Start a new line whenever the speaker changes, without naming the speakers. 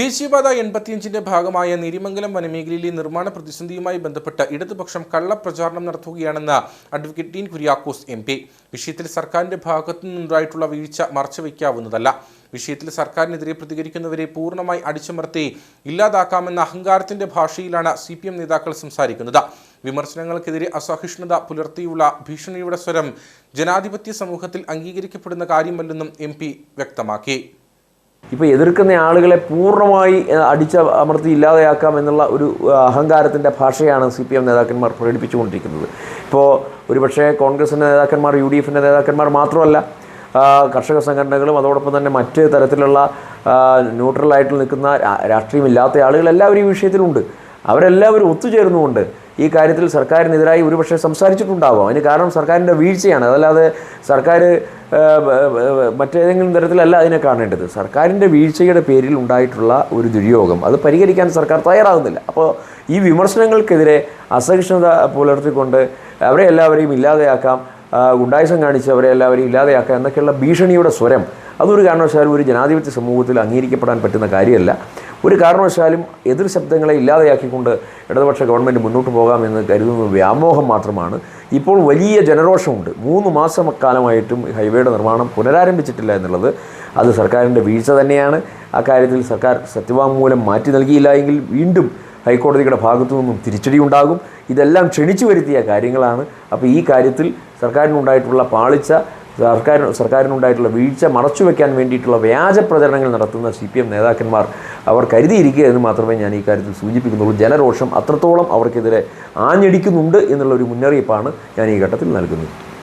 ദേശീയപാത എൺപത്തിയഞ്ചിന്റെ ഭാഗമായ നിരിമംഗലം വനമേഖലയിലെ നിർമ്മാണ പ്രതിസന്ധിയുമായി ബന്ധപ്പെട്ട് ഇടതുപക്ഷം കള്ളപ്രചാരണം നടത്തുകയാണെന്ന് advocate Dean Kuriakose M P. വിഷയത്തിൽ സർക്കാരിന്റെ ഭാഗത്തു നിന്നുണ്ടായിട്ടുള്ള വീഴ്ച മറച്ചുവെക്കാവുന്നതല്ല വിഷയത്തിൽ സർക്കാരിനെതിരെ പ്രതികരിക്കുന്നവരെ പൂർണമായി അടിച്ചമർത്തി ഇല്ലാതാക്കാമെന്ന അഹങ്കാരത്തിന്റെ ഭാഷയിലാണ് സി പി എം നേതാക്കൾ സംസാരിക്കുന്നത്. വിമർശനങ്ങൾക്കെതിരെ അസഹിഷ്ണുത പുലർത്തിയുള്ള ഭീഷണിയുടെ സ്വരം ജനാധിപത്യ സമൂഹത്തിൽ അംഗീകരിക്കപ്പെടുന്ന കാര്യമല്ലെന്നും എം വ്യക്തമാക്കി.
ഇപ്പോൾ എതിർക്കുന്ന ആളുകളെ പൂർണമായി അടിച്ച അമർത്തി ഇല്ലാതെയാക്കാം എന്നുള്ള ഒരു അഹങ്കാരത്തിന്റെ ഭാഷയാണ് സി പി എം നേതാക്കന്മാർ പ്രകടിപ്പിച്ചുകൊണ്ടിരിക്കുന്നത്. ഇപ്പോൾ ഒരുപക്ഷേ കോൺഗ്രസിന്റെ നേതാക്കന്മാർ യു ഡി എഫിന്റെ നേതാക്കന്മാർ മാത്രമല്ല കർഷക സംഘടനകളും അതോടൊപ്പം തന്നെ മറ്റ് തരത്തിലുള്ള ന്യൂട്രലായിട്ട് നിൽക്കുന്ന രാഷ്ട്രീയമില്ലാത്ത ആളുകൾ എല്ലാവരും ഈ വിഷയത്തിലുണ്ട്. അവരെല്ലാവരും ഒത്തുചേർന്നുകൊണ്ട് ഈ കാര്യത്തിൽ സർക്കാരിനെതിരായി ഒരുപക്ഷെ സംസാരിച്ചിട്ടുണ്ടാവാം. അതിന് കാരണം സർക്കാരിന്റെ വീഴ്ചയാണ്. അതല്ലാതെ സർക്കാർ മറ്റേതെങ്കിലും തരത്തിലല്ല അതിനെ കാണേണ്ടത്. സർക്കാരിന്റെ വീഴ്ചയുടെ പേരിൽ ഉണ്ടായിട്ടുള്ള ഒരു ദുര്യോഗം അത് പരിഹരിക്കാൻ സർക്കാർ തയ്യാറാകുന്നില്ല. അപ്പോൾ ഈ വിമർശനങ്ങൾക്കെതിരെ അസഹിഷ്ണുത പുലർത്തിക്കൊണ്ട് അവരെ എല്ലാവരെയും ഇല്ലാതെയാക്കാം ഗുണ്ടായുസം കാണിച്ച് അവരെ എല്ലാവരെയും ഇല്ലാതെയാക്കാം എന്നൊക്കെയുള്ള ഭീഷണിയുടെ സ്വരം അതൊരു കാരണവശാലും ഒരു ജനാധിപത്യ സമൂഹത്തിൽ അംഗീകരിക്കപ്പെടാൻ പറ്റുന്ന കാര്യമല്ല. ഒരു കാരണവശാലും എതിർ ശബ്ദങ്ങളെ ഇല്ലാതെയാക്കിക്കൊണ്ട് ഇടതുപക്ഷ ഗവൺമെന്റ് മുന്നോട്ട് പോകാമെന്ന് കരുതുന്ന വ്യാമോഹം മാത്രമാണ്. ഇപ്പോൾ വലിയ ജനരോഷമുണ്ട്. മൂന്ന് മാസം കാലമായിട്ടും ഹൈവേയുടെ നിർമ്മാണം പുനരാരംഭിച്ചിട്ടില്ല എന്നുള്ളത് അത് സർക്കാരിന്റെ വീഴ്ച തന്നെയാണ്. അക്കാര്യത്തിൽ സർക്കാർ സത്യവാങ്മൂലം മാറ്റി നൽകിയില്ല എങ്കിൽ വീണ്ടും ഹൈക്കോടതിയുടെ ഭാഗത്തു നിന്നും തിരിച്ചടി ഉണ്ടാകും ഇതെല്ലാം ക്ഷണിച്ചു വരുത്തിയ കാര്യങ്ങളാണ്. അപ്പോൾ ഈ കാര്യത്തിൽ സർക്കാരിനുണ്ടായിട്ടുള്ള പാളിച്ച സർക്കാർ സർക്കാരിനുണ്ടായിട്ടുള്ള വീഴ്ച മറച്ചു വയ്ക്കാൻ വേണ്ടിയിട്ടുള്ള വ്യാജ പ്രചരണങ്ങൾ നടത്തുന്ന സി പി എം നേതാക്കന്മാർ അവർ കരുതിയിരിക്കുക എന്ന് മാത്രമേ ഞാൻ ഈ കാര്യത്തിൽ സൂചിപ്പിക്കുന്നുള്ളൂ. ജനരോഷം അത്രത്തോളം അവർക്കെതിരെ ആഞ്ഞടിക്കുന്നുണ്ട് എന്നുള്ള ഒരു മുന്നറിയിപ്പാണ് ഞാൻ ഈ ഘട്ടത്തിൽ നൽകുന്നത്.